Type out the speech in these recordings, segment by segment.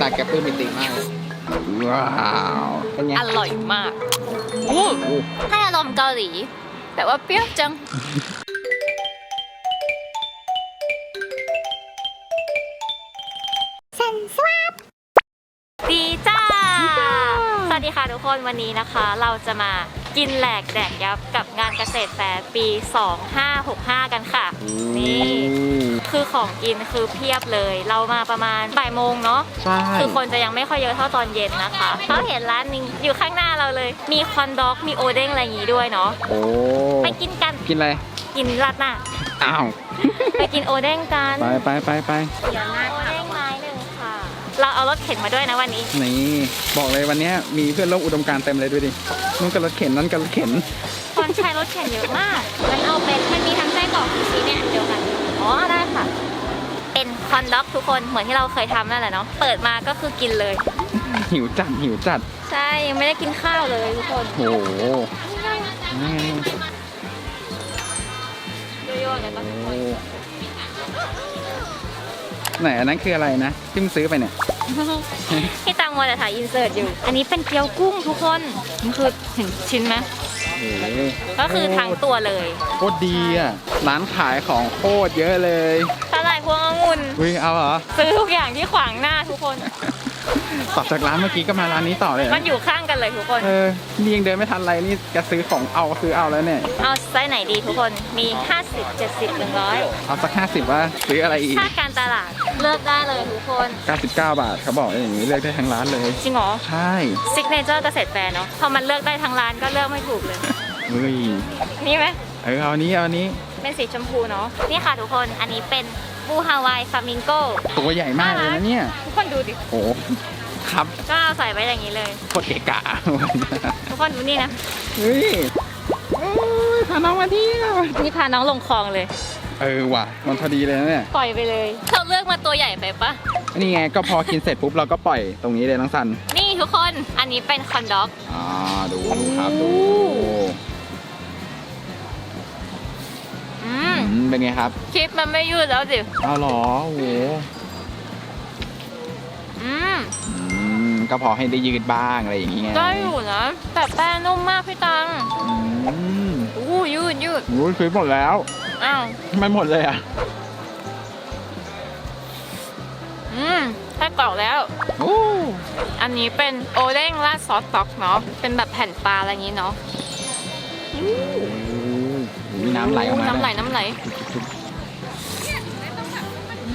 ตาแกปลื้มปิติมากเลยว้าวเป็นไง อร่อยมากอู้ให้อารมณ์เกาหลี แต่ว่าเปรี้ยวจัง ดีจ้า สวัสดีค่ะทุกคนวันนี้นะคะ เราจะมา กินแหลกแดกยับกับงานเกษตรแฟร์ปี 2565 กันค่ะ นี่ คือของกินคือเพียบเลย เรามาประมาณบ่ายโมงเนาะใช่คือคนจะยังไม่ค่อยเยอะเท่าตอนเย็นนะคะเขาเห็นร้านหนึงอยู่ข้างหน้าเราเลย มีคอนด็อกมีโอเด้งอะไรอย่างงี้ด้วยเนาะโอ้ไปกินกันกินอะไรกินราดหน้าอ้าวไปกินโอเด้งกันไปไปไปไปเดี๋ยวนะโอเด้งไม้หนึ่งค่ะ เราเอารถเข็นมาด้วยนะวันนี้ นี่บอกเลยวันเนี้ยมีเพื่อนร่วมอุดมการณ์เต็มเลยดูดินู่นก็รถเข็นนั่นก็รถเข็นคนใช้รถเข็นเยอะมากมันเอาเป็นมันมีทั้งไส้กรอกซูชิเนี่ยอันเดียวกันอ๋อได้ค่ะ เป็นคอนด็อกทุกคนเหมือนที่เราเคยทำนั่นแหละเนาะเปิดมาก็คือกินเลย หิวจัดหิวจัดใช่ยังไม่ได้กินข้าวเลยทุกคนโอ้โหนี่โยโย่เลยปะโอ้ไหนอันนั้นคืออะไรนะที่มึงซื้อไปเนี่ย ที่ตังมัวแต่ถ่ายอินเสิร์ตอยู่ อันนี้เป็นเกี๊ยวกุ้งทุกคนมันคือเห็นชิ้นไหมโอ้โหก็คือทั้งตัวเลยโคตรดีอะร้านขายของโคตรเยอะเลยสลายพวงองุ่นอุ้ยเอาเหรอซื้อทุกอย่างที่ขวางหน้าทุกคน ต่อจากร้านเมื่อกี้ก็มาร้านนี้ต่อเลยเหรอมันอยู่ข้างกันเลยทุกคน เออนี่ยังเดินไม่ทันไรนี่จะซื้อของเอาซื้อเอาแล้วเนี่ยเอาไซส์ไหนดีทุกคน มี 50 70 100เอาสักห้าสิบว่าซื้ออะไรอีก ถ้าการตลาดเลือกได้เลยทุกคน 99 บาทเขาบอกอย่างนี้เลือกได้ทั้งร้านเลย จริงเหรอใช่ซิกเนเจอร์เกษตรแฟร์เนาะ พอมันเลือกได้ทั้งร้านก็เลือกไม่ถูกเลย เฮ้ยนี่ไหม เออเอาอันนี้เอาอันนี้เป็นสีชมพูเนาะ นี่ค่ะทุกคน อันนี้เป็นบูฮาวายฟามิงโกตัวใหญ่มากเลยนะเนี่ย ทุกคนดูดิ โอ้ ครับ ก็เอาใส่ไว้อย่างนี้เลยโคตรเกะกะทุกคนดูนี่นะเฮ้ยโอ้ยพาน้องมาเที่ยวนี่พาน้องลงคลองเลย เออว่ะมันพอดีเลยนะเนี่ย ปล่อยไปเลยเราเลือกมาตัวใหญ่ไปปะนี่ไงก็พอกินเสร็จปุ๊บเราก็ปล่อยตรงนี้เลยน้องสัน นี่ทุกคนอันนี้เป็นคอนด็อก อ่าดูดูครับดูอืมอืมเป็นไงครับคลิปมันไม่ยืดแล้วสิเอาเหรอโอ้โหอืมอืม ก็พอให้ได้ยืดบ้างอะไรอย่างงี้ไงได้อยู่นะ แต่แป้งนุ่มมากพี่ตังอืมอู้ยืดยืดโอ้ยซื้อหมดแล้วอ้าวทำไมหมดเลยอะอืมได้กรอกแล้วโอ้อันนี้เป็นโอเด้งราดซอสต็อกเนาะเป็นแบบแผ่นปลาอะไรอย่างนี้เนาะมีน้ำไหลออกมาน้ำไหลด้วยน้ำไหล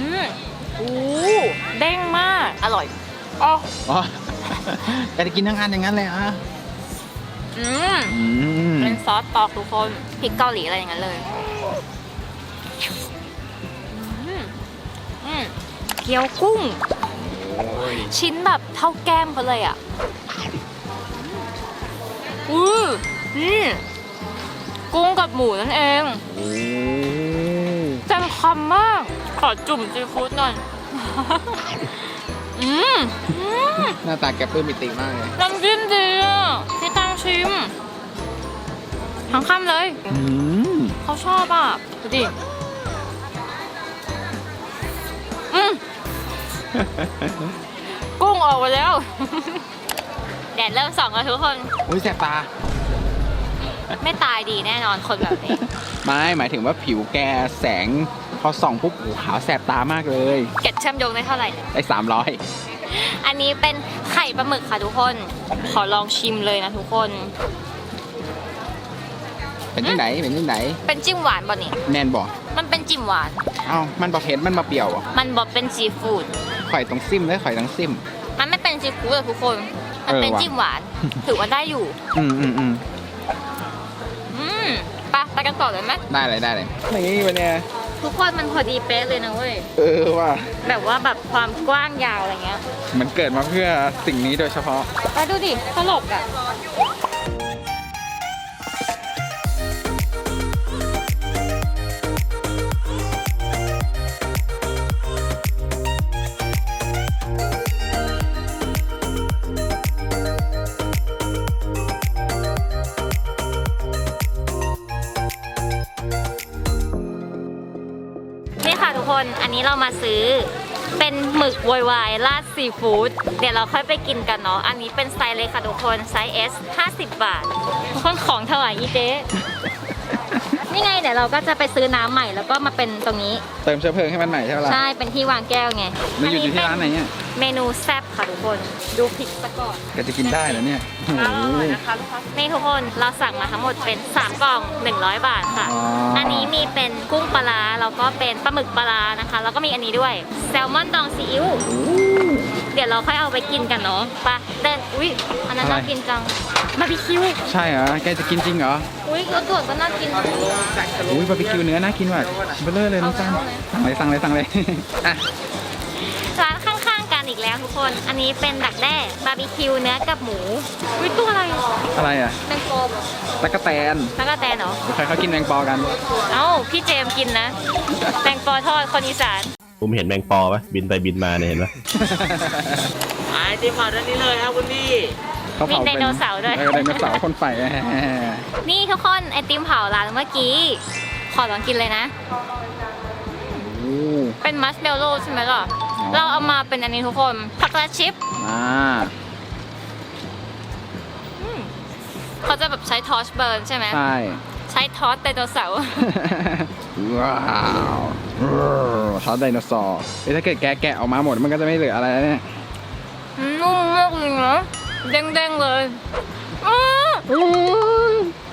อืมอู้เด้งมาก อร่อยอ๋ออ๋อ แต่จะกินทั้งอันอย่างนั้นเลยอะอืมอืมเป็นซอสตอกทุกคนพริกเกาหลีอะไรอย่างนั้นเลยอืมอืมเกี๊ยวกุ้ง ชิ้นแบบเท่าแก้มเขาเลยอะอือนี่กุ้งกับหมูนั่นเองโอ้เต็มคำมาก ขอจุ่มซีฟู้ดหน่อย อืมอืมหน้าตาแกปลื้มปิติมากเลยน้ำจิ้มดีอะพี่ตังชิม ทั้งคำเลย อืมเขาชอบอะ ดูดิ อืมกุ้งออกมาแล้ว แดดเริ่มส่องแล้วทุกคน อุ้ยแสบตา ไม่ตายดีแน่นอนคนแบบนี้ ไม่หมายถึงว่าผิวแกแสงพ อส่องปุ๊บโอ้โหขาวแสบตามากเลยเก็ดเชื่อมโยงได้เท่าไหร่เนี่ยได้สามร้อยอันนี้เป็นไข่ปลาหมึกค่ะทุกคน ขอลองชิมเลยนะทุกคน เป็นยังไงเป็นยังไงเป็นจิ้มหวานบ่นี่ แน่นบอกมันเป็นจิ้มหวาน เอ้ามันบอกเผ็ดมันมาเปรี้ยวอะมันบอกเป็นซีฟู้ด ข่อยตรงซิมเลยข่อยตรงซิม มันไม่เป็นซีฟู้ดอะทุกคน มันเป็นเออว่ะจิ้มหวาน ถือว่าได้อยู่ อืมอืมอืมอืมไปไปกันต่อเลยไหมได้เลยได้เลยนี่วันเนี้ย ทุกคนมันพอดีเป๊ะเลยนะเว้ย เออว่ะแบบว่าแบบความกว้างยาวอะไรเงี้ย มันเกิดมาเพื่อสิ่งนี้โดยเฉพาะไปดูดิตลกอะ อันนี้เรามาซื้อเป็นหมึกวอยวายราดซีฟู้ดเดี๋ยวเราค่อยไปกินกันเนาะอันนี้เป็นไซส์เล็กค่ะทุกคนไซส์ S 50 บาททุกคนของถวายอีเจ๊ นี่ไงเดี๋ยวเราก็จะไปซื้อน้ำใหม่แล้วก็มาเป็นตรงนี้ เติมเชื้อเพลิงให้มันหน่อยใช่ไหมล่ะใช่เป็นที่วางแก้วไงมันอยู่ที่ร้านไหนเนี่ยเมนูแซ่บค่ะทุกคน ดูพริกซะก่อนก็จะกินได้เหรอเนี่ยโอ้โหนี่ทุกคนเราสั่งมาทั้งหมดเป็น3กล่อง 100 บาทค่ะ อ๋ออั อันนี้มีเป็นกุ้งปลาร้าแล้วก็เป็นปลาหมึกปลาร้านะคะ แล้วก็มีอันนี้ด้วยแซลมอนดองซีอิ๊วเดี๋ยวเราค่อยเอาไปกินกันเนาะไปะเดินอุ๊ยอันนั้นน่ากินจังบาร์บีคิว ใช่เหรอแกจะกินจริงเหรอ อุ๊ยรสด่วนก็น่ากินอุ้ยบาร์บีคิวเนื้อน่ากินว่ะเบลเลอร์เลยน้องจันสั่งเลยสั่งเลยสั่งเลยอะร้านข้างๆกันอีกแล้วทุกคน อันนี้เป็นดักแด้บาร์บีคิวเนื้อกับหมู อุ๊ยตัวอะไรอะไรอะแมงปอตะกะแตนแล้วก็แตนเหรอเดี๋ยวใครเขากินแมงปอกัน เอ้าพี่เจมส์กินนะแมงปอทอดคนอีสานผมเห็นแมงปอปะบินไปบินมาเนี่ยเห็นปะไอติมเผาด้านนี้เลยครับคุณพี่เขาเผามีไดโนเสาร์ด้วยเออไดโนเสาร์คนไฟแหม นี่ทุกคนไอติมเผาร้านเมื่อกี้ ขอลองกินเลยนะโอ้เป็นมัชเมลโล่ใช่ไหมล่ะอ๋อเราเอามาเป็นอันนี้ทุกคนช็อกโกแลตชิพอ่าเขาจะแบบใช้ทอชเบิร์นใช่ไหมใช่ ใช้ทอสไดโนเสาร์ว้าวเขาไดโนเสาร์เอ้ยถ้าเกิดแกะแกะออกมาหมดมันก็จะไม่เหลืออะไรแล้วเนี่ยนุ่มมากเลยนะเด้งๆเลย อื้อ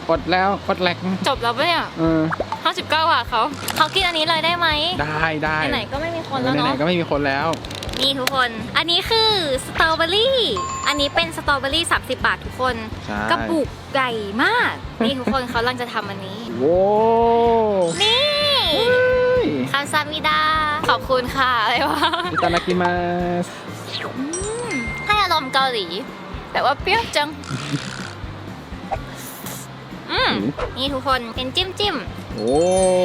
อดแล้วอดแหลกจบแล้วปะเนี่ยเออ59บาทเขาเขากินอันนี้เลยได้ไหมได้ได้ไหนๆก็ไม่มีคนแล้วไหนเนาะๆก็ไม่มีคนแล้ว นี่ทุกคน อันนี้คือสตรอเบอรี่อันนี้เป็นสตรอเบอรี่30 บาททุกคนใช่ กระปุกใหญ่มาก นี่ทุกคนเขากำลังจะทำอันนี้ โว้นี่ยคาซามิดาขอบคุณค่ะอะไรวะ อิตานากิมาส ให้อารมณ์เกาหลี แต่ว่าเปรี้ยวจัง อืมนี่ทุกคนเป็นจิ้มจิ้มโอ้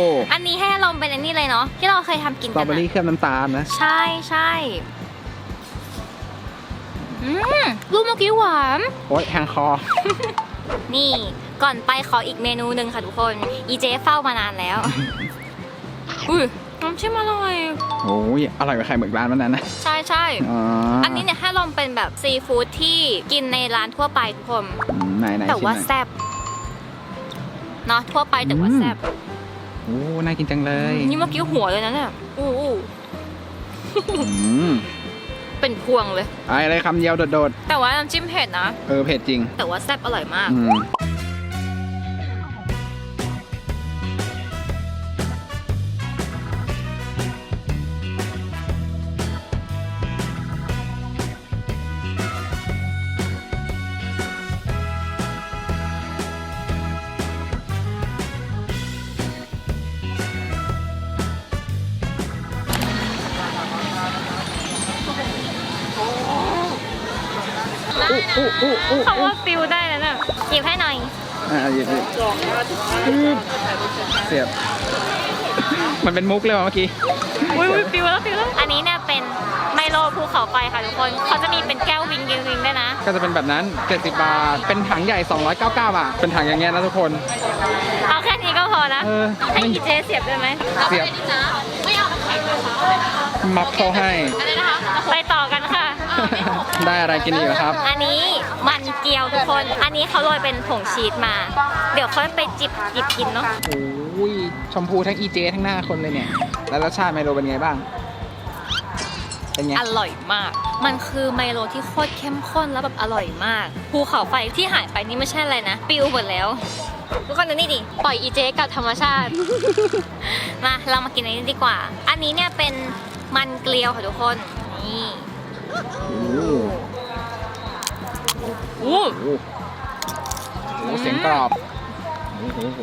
ๆอันนี้ให้อารมณ์เป็นอันนี้เลยเนาะที่เราเคยทำกินสตรกัอนเบอรี่อะเคลือบน้ำตาลนะ ใช่ใช่อืมรูปเมื่อกี้หวาน โอ้ยแฮงคอ นี่ก่อนไปขออีกเมนูหนึ่งค่ะทุกคน อีเจเฝ้ามานานแล้ว อุ้ยน้ำชิมอร่อย โอ้ยอร่อยกว่าไข่หมึกร้านวันนั้นนะใช่ใช่อ๋ออัอันนี้เนี่ยให้ลองเป็นแบบซีฟู้ดที่กินในร้านทั่วไปทุกคน ไหนไหนแต่ว่าชิมหน่อยแซ่บ เนาะทั่วไปแต่ว่าอืมแซ่บโอ้น่ากินจังเลยนี่เมื่อกี้หัวเลยนะเนี่ยอู้อู้อืมเป็นพวงเลยไอ้อะไรคำเดียวโดดแต่ว่าน้ำจิ้มเผ็ดนะๆเออเผ็ดจริง แต่ว่าแซ่บอร่อยมาก ได้นะอู้อู้อู้คำว่าฟิลได้แล้วน่ะหยิบให้หน่อย อ่าหยิบหยิบเสียบ มันเป็นมุกเลยว่ะเมื่อกี้ อุ้ยอุ้ยฟิวแล้วฟิวแล้วอันนี้เนี่ยเป็นไมโลภูเขาไฟค่ะทุกคนเขาจะมีเป็นแก้ววิงวิงวิงด้วยนะก็จะเป็นแบบนั้น 70 บาท เป็นถังใหญ่ 299 บาท เป็นถังอย่างเงี้ยนะทุกคน เอาแค่นี้ก็พอนะเออให้ไม่ อีเจเสียบได้ไหมเสียบไม่เอาน้ำแข็งเลยค่ะมับเข้าให้ อะไรนะคะไปต่อกันค่ะได้อะไรกินอีกเหรอครับ อันนี้มันเกี๊ยวทุกคน อันนี้เขาโรยเป็นผงชีสมา เดี๋ยวค่อยไปจิบจิบกินเนาะโอ้ยชมพูทั้งอีเจทั้งหน้าคนเลยเนี่ย แล้วรสชาติไมโลเป็นไงบ้าง เป็นไง อร่อยมาก มันคือไมโลที่โคตรเข้มข้นแล้วแบบอร่อยมาก ภูเขาไฟที่หายไปนี่ไม่ใช่อะไรนะ ปิวหมดแล้ว ทุกคนดูนี่ดิ ปล่อยอีเจกับธรรมชาติ มาเรามากินอันนี้ดีกว่า อันนี้เนี่ยเป็นมันเกลียวค่ะทุกคน นี่ โอ้โหอู้โอ้โหโอ้โหเสียงกรอบโอ้โหโอ้โห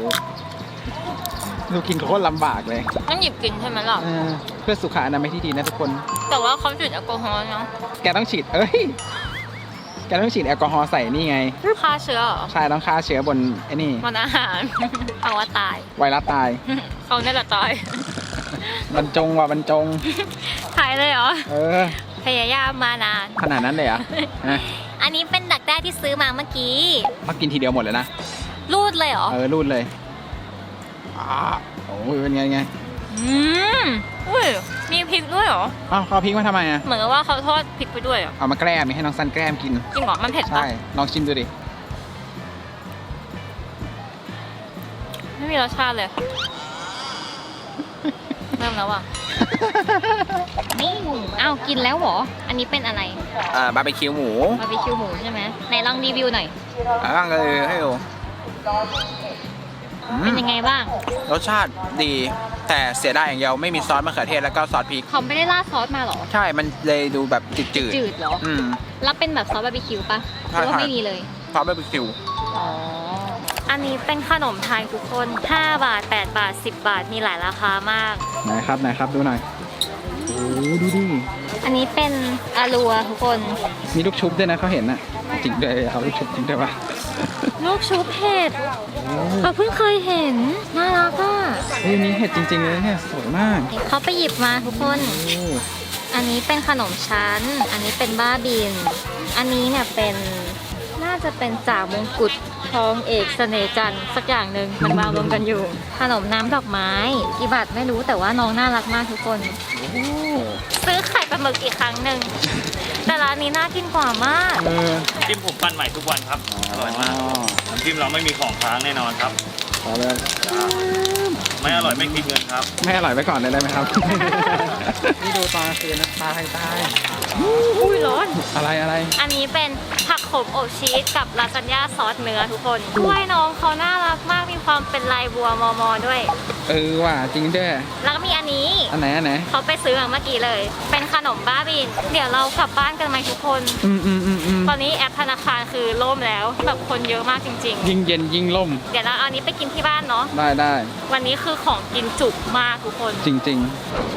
ดูกินโคตรลำบากเลยต้องหยิบกินใช่ไหมล่ะ เออเพื่อสุขอนามัยที่ดีนะทุกคน แต่ว่าเขาจุดแอลกอฮอล์เนาะแกต้องฉีด เอ้ย แกต้องฉีดแอลกอฮอล์ใส่นี่ไง ฆ่าเชื้อเหรอใช่ต้องฆ่าเชื้อบนไอ้นี่ มันอาหาร เอาว่าตาย ไวรัสตาย เขาเนี่ยแหละตาย บรรจงว่ะบรรจง ตายเลยเหรอ เออ พยายามมานาน ขนาดนั้นเลยเหรอะะอันนี้เป็นดักแด้ที่ซื้อมาเมื่อกี้ต้องกินทีเดียวหมดเลยนะ รูดเลยเหรอ เออรูดเลยอ่าโอ้ยเป็นไงไงอืมอุ้ย มีพริกด้วยเหรอ อ้าวเขาเอาพริกมาทำไมอะ เหมือนกับว่าเขาทอดพริกไปด้วยเหรอเอามาแกล้มมีให้น้องซันแกล้มกิน จริงเหรอ มันเผ็ดปะใช่ ลองชิมดูดิ ไม่มีรสชาติเลย เริ่มแล้วอะ นี่อ้าวกินแล้วเหรอ อันนี้เป็นอะไร อ่าบาร์บีคิวหมูบาร์บีคิวหมูใช่ไหมไหนลองรีวิวหน่อย อ่าบ้างเลยให้ดูอืเป็นมยังไงบ้าง รสชาติดี แต่เสียดายอย่างเดียวไม่มีซอสมะเขือเทศแล้วก็ซอสพริก เขาไม่ได้ราดซอสมาเหรอ ใช่ มันเลยดูแบบจืดจืดเหรอ ๆอืม แล้วเป็นแบบซอสบาร์บีคิวปะหใช่รือว่าใช่ ไม่มีเลยซอสบาร์บีคิว อ๋อ อันนี้เป็นขนมไทยทุกคน 5 บาท 8 บาท 10 บาท มีหลายราคามาก ไหนครับไหนครับดูหน่อยโอ้ ดูดิ อันนี้เป็นอารัวทุกคน มีลูกชุบด้วยนะเขาเห็นน่ะ จริงด้วยเอาลูกชุบจริงด้วยปะลูกชุบเห็ดโอ้เขาเพิ่งเคยเห็น น่ารักอะเฮ้ยนี่เห็ดจริง ๆ เลยเนี่ยสวยมากเขาไปหยิบมาทุกคนโอ้อันนี้เป็นขนมชั้น อันนี้เป็นบ้าบิน อันนี้เนี่ยเป็นน่าจะเป็นจ่ามงกุฎทองเอกเสน่ห์จันทร์สักอย่างหนึ่งมันมารวมกันอยู่ ขนมน้ำดอกไม้กี่บาทไม่รู้แต่ว่าน้องน่ารักมากทุกคนโอ้ซื้อไข่ปลาหมึกอีกครั้งหนึ่งแต่ร้านนี้น่ากินกว่ามากเออจิ้มผมปั้นใหม่ทุกวันครับ อร่อยมากน้ำจิ้มเราไม่มีของค้างแน่นอนครับ เอาเลย ไม่อร่อยไม่คิดเงินครับ ไม่อร่อยไว้ก่อนเลยได้ไหมครับ นี่ดูตอนกลางคืนนะตายตายอุ้ยร้อน อะไรอะไร อันนี้เป็นผักโขมอบชีสกับลาซานญ่าซอสเนื้อทุกคนด้วยน้องเขาน่ารักมากมีความเป็นลายบัวมอมอด้วย เออว่ะจริงด้วย แล้วก็มีอันนี้ อันไหนอันไหน เขาไปซื้อมาเมื่อกี้เลย เป็นขนมบ้าบิน เดี๋ยวเรากลับบ้านกันไหมทุกคน อืมอืมอืมอืมตอนนี้แอปธนาคารคือล่มแล้วแบบคนเยอะมากจริงยิ่งเย็นยิ่งล่มๆเดี๋ยวเราเอาอันนี้ไปกินที่บ้านเนาะ ได้ได้วันนี้คือของกินจุกมากทุกคน จริง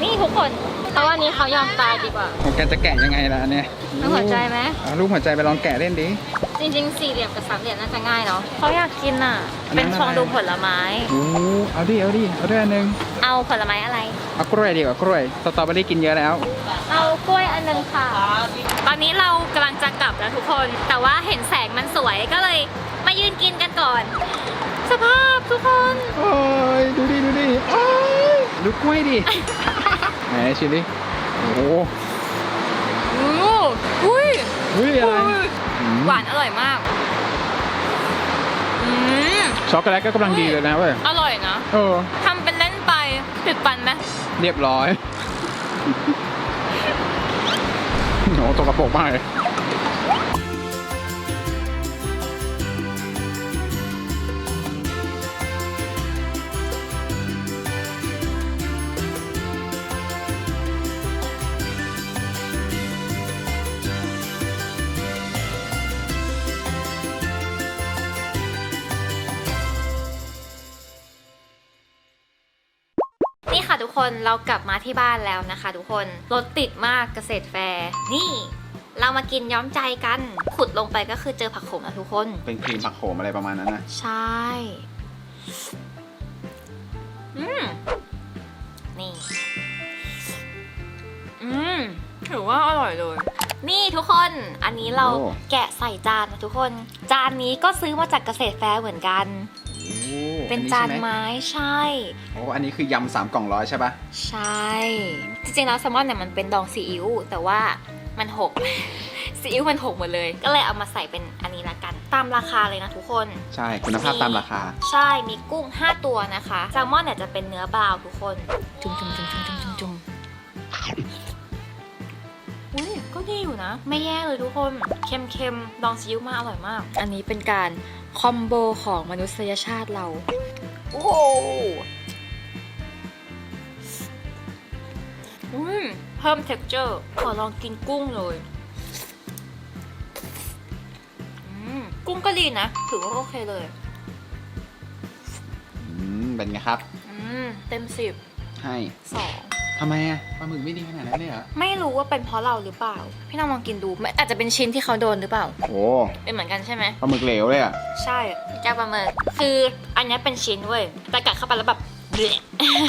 นี่ทุกคน เพราะวันนี้เขายอมตายดีกว่าๆของแกจะแกะยังไงล่ะอันเนี่ยเอาหัวใจไหม เอาลูกหัวใจไปลองแกะเล่นดิ จริงๆ สี่เหลี่ยมกับสามเหลี่ยมน่าจะง่ายเนาะเขาอยากกินอะ อันนั้เป็นนอะไรฟองดูผลไม้ โอ้เอาดิ เอาดิ เอาด้วยอันหนึงเอาผลไม้อะไร เอากล้วยดีกว่ากล้วย สตรอเบอรี่กินเยอะแล้ว เอากล้วยอันหนึงค่ะ ตอนนี้เรากำลังจะกลับแล้วทุกคน แต่ว่าเห็นแสงมันสวยก็เลยมายืนกินกันก่อน สภาพทุกคน โอ้ย ดูดิ ดูดิโอ้ยดูกล้วยดิ ไหนชิมดิโอ้โหอู้อุ้ยเฮ้ยอะไรอืมหวานอร่อยมากอืมช็อกโกแลตก็กำลังดีเลยนะเว้ย อร่อยนะเออทำเป็นเล่นไปติดปันไหมเรียบร้อยโหตกกระโปรกมากเลย ค่ะทุกคนเรากลับมาที่บ้านแล้วนะคะ ทุกคนรถติดมากเกษตรแฟร์นี่ เรามากินย้อมใจกัน ขุดลงไปก็คือเจอผักโขมแล้วทุกคน เป็นครีมผักโขมอะไรประมาณนั้นนะใช่อืมนี่ อืมถือว่าอร่อยเลย นี่ทุกคน อันนี้เราโอ้ แกะใส่จานนะทุกคน จานนี้ก็ซื้อมาจากเกษตรแฟร์เหมือนกันโอ้ เป็นอัจานใช่ไหมไม้ใช่ โอ้อันนี้คือยำสามกล่องร้อยใช่ปะใช่ จริงๆแล้วแซลมอนเนี่ยมันเป็นดองซีอิ๊วแต่ว่ามันหกซีอิ๊วมันหกหมดเลย ก็เลยเอามาใส่เป็นอันนี้ละกัน ตามราคาเลยนะทุกคน ใช่คุณภาพตามราคา ใช่มีกุ้ง 5 ตัวนะคะแซลมอนเนี่ยจะเป็นเนื้อบราวน์ทุกคน จุ่มจุ่มจุ่มจุ่มจุ่มจุ่มจุ่มอุ้ยก็ดีอยู่นะ ไม่แย่เลยทุกคน เค็มเค็มๆดองซีอิ๊วมาอร่อยมาก อันนี้เป็นการ คอมโบของมนุษยชาติเรา โอ้โหอุ้ยเพิ่ม texture ขอลองกินกุ้งเลยอืมกุ้งก็ดีนะ ถือว่าโอเคเลย อืม เป็นไงครับ อืม เต็มสิบให้สอง ทำไมอะปลาหมึกไม่ดีขนาดนั้นเลยเหรอไม่รู้ว่าเป็นเพราะเราหรือเปล่า พี่น้องลองกินดูไม่อาจจะเป็นชิ้นที่เขาโดนหรือเปล่า โอ้เป็นเหมือนกันใช่ไหมปลาหมึกเหลวเลยอะใช่แก้วปลาหมึกคืออันเนี้ยเป็นชิ้นเว้ยแต่กัดเข้าไปแล้วแบบเละ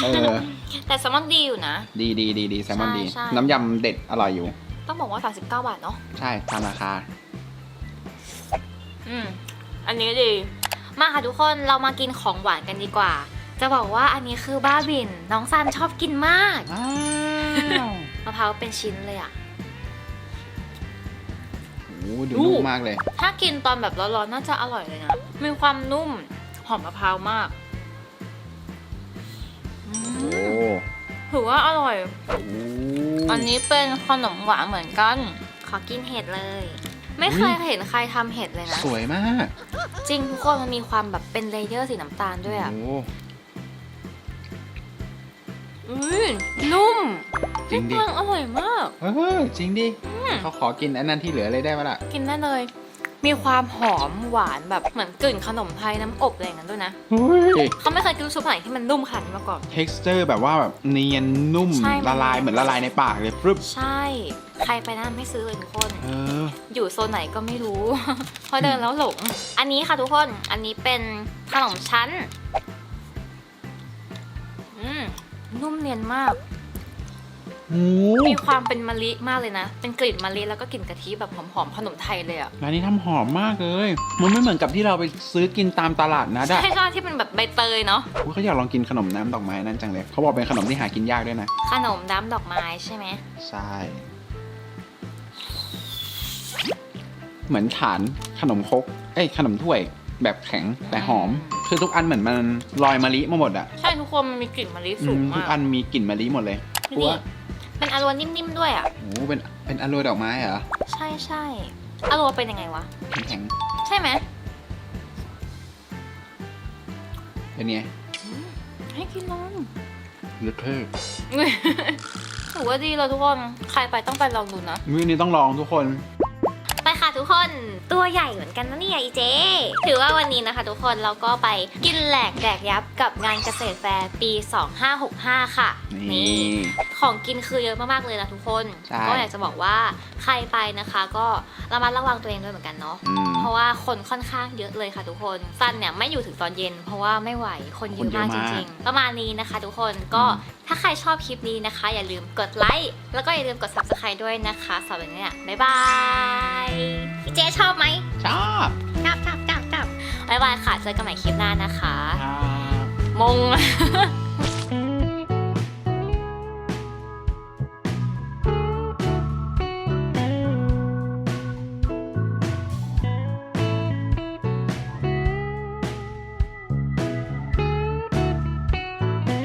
เออ แต่แซลมอนดีอยู่นะ ดีดีดีดีแซลมอนดีใช่ น้ำยำเด็ดอร่อยอยู่ ต้องบอกว่า 39 บาทเนาะใช่ตามราคา อืมอันนี้ดี มาค่ะทุกคนเรามากินของหวานกันดีกว่า จะบอกว่าอันนี้คือบ้าบิน น้องซันชอบกินมากอ้าวมะพร้าวเป็นชิ้นเลยอะโอ้ดู นุ่มมากเลย ถ้ากินตอนแบบร้อนๆน่าจะอร่อยเลยนะ มีความนุ่มหอมมะพร้าวมากอืโอ้มถือว่าอร่อยโอ้อันนี้เป็นขนมหวานเหมือนกัน ขอกินเห็ดเลย ไม่เคยเห็นใครทำเห็ดเลยนะ สวยมากจริงทุกคนมันมีความแบบเป็นเลเยอร์สีน้ำตาลด้วยอะโอ้ อุ้ยนุ่มจริงดิพี่ปังอร่อยมาก เออจริงดิเขาขอกินอันนั้นที่เหลือเลยได้ปะล่ะ กินได้เลย มีความหอมหวานแบบเหมือนกลิ่นขนมไทยน้ำอบอะไรอย่างนั้นด้วยนะเฮ้ย เขาไม่เคยกินลูกชุบไหนที่มันนุ่มขนาดนี้มาก่อน texture แบบว่าแบบเนียนนุ่มใช่ ละลายเหมือนละลายในปากเลยฟรึบใช่ ใครไปนะไม่ซื้อเลยทุกคน เออ อยู่โซนไหนก็ไม่รู้ เพราะเดินแล้วหลง อันนี้ค่ะทุกคน อันนี้เป็นขนมชั้นอืม นุ่มเนียนมากโอ้มีความเป็นมะลิมากเลยนะ เป็นกลิ่นมะลิแล้วก็กลิ่นกะทิแบบหอมๆขนมไทยเลยอะร้านนี้ทำหอมมากเลย มันไม่เหมือนกับที่เราไปซื้อกินตามตลาดนะดะใช่ใช่ที่เป็นแบบใบเตยเนาะอุ๊ยเขาอยากลองกินขนมน้ำดอกไม้นั่นจังเลย เขาบอกเป็นขนมที่หากินยากด้วยนะ ขนมน้ำดอกไม้ใช่ไหมใช่ เหมือนฐานขนมครกเอ้ยขนมถ้วย แบบแข็งแต่หอม คือทุกอันเหมือนมันลอยมะลิมาหมดอะใช่ทุกคนมันมีกลิ่นมะลิอืสูงมทุมากกอันมีกลิ่นมะลิหมดเลยนี่ตัวเป็นอารวนิ่มๆด้วยอะโอ้โหเป็นเป็นอโรยดอกไม้เหรอใช่ใช่อารวเป็นยังไงวะ แข็งใช่ไหมๆเป็นไงให้กินนมเลือดเท่ถือว่าดีเลยทุกคน ใครไปต้องไปลองดูนะมื้อนี้ต้องลองทุกคนไปค่ะทุกคน ตัวใหญ่เหมือนกันนะเนี่ยอีเจ ถือว่าวันนี้นะคะทุกคนเราก็ไปกินแหลกแดกยับกับงานเกษตรแฟร์ปี 2565 ค่ะ นี่ ของกินคือเยอะมากๆเลยนะทุกคน ใช่ ก็อยากจะบอกว่าใครไปนะคะ ก็ระมัดระวังตัวเองด้วยเหมือนกันเนาะ อืม เพราะว่าคนค่อนข้างเยอะเลยค่ะทุกคนซันเนี่ยไม่อยู่ถึงตอนเย็น เพราะว่าไม่ไหวคนเยอะมากคนเยจอะมาก ริงๆ ประมาณนี้นะคะ ทุกคนก็ถ้าใครชอบคลิปนี้นะคะ อย่าลืมกดไลค์แล้วก็อย่าลืมกด subscribe ด้วยนะคะสำหรับวันนี้เนี่ยบ๊ายบายพี่เจ๊ชอบไหมชอบชอบชอบชอบชอบบ๊ายบายค่ะเจอกันใหม่คลิปหน้านะคะ ครับ มง